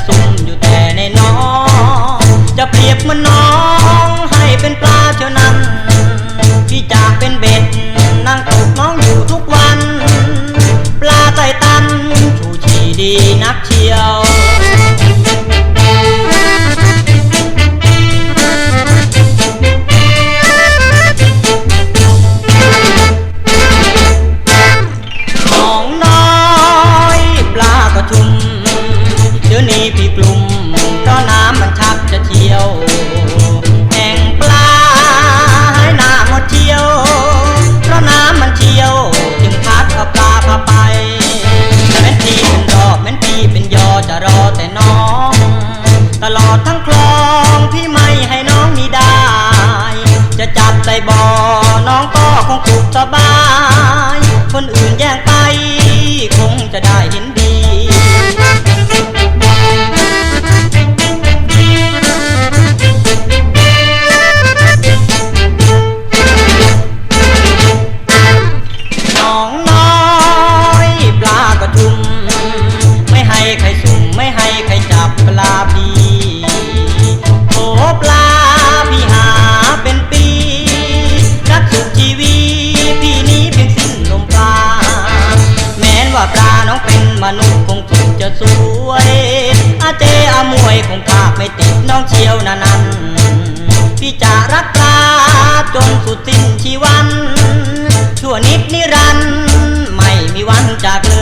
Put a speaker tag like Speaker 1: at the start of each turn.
Speaker 1: จ นี้พี่กลุ่มเพราะน้ำมันชักจะเที่ยว แห่งปลาให้หน้าหมดเที่ยว เพราะน้ำมันเที่ยว จึงพัดเอาปลาพาไปแม้นพี่เป็นดอกแม้นพี่เป็นยอจะรอแต่น้อง ตลอดทั้งคลองพี่ไม่ให้น้องมีได้ จะจับใส่บ่อน้องก็คงสุขสบาย คนอื่นแย่งไป คงจะได้เห็น น้องเป็นมนุษย์คงคิดจะสวยอาเตอามวยคงกาไม่ติดน้องเชียวนานันพี่จะรักลาจนสุดสิ้นชีวัน ชั่วนิดนิรัน ไม่มีวันจากเลย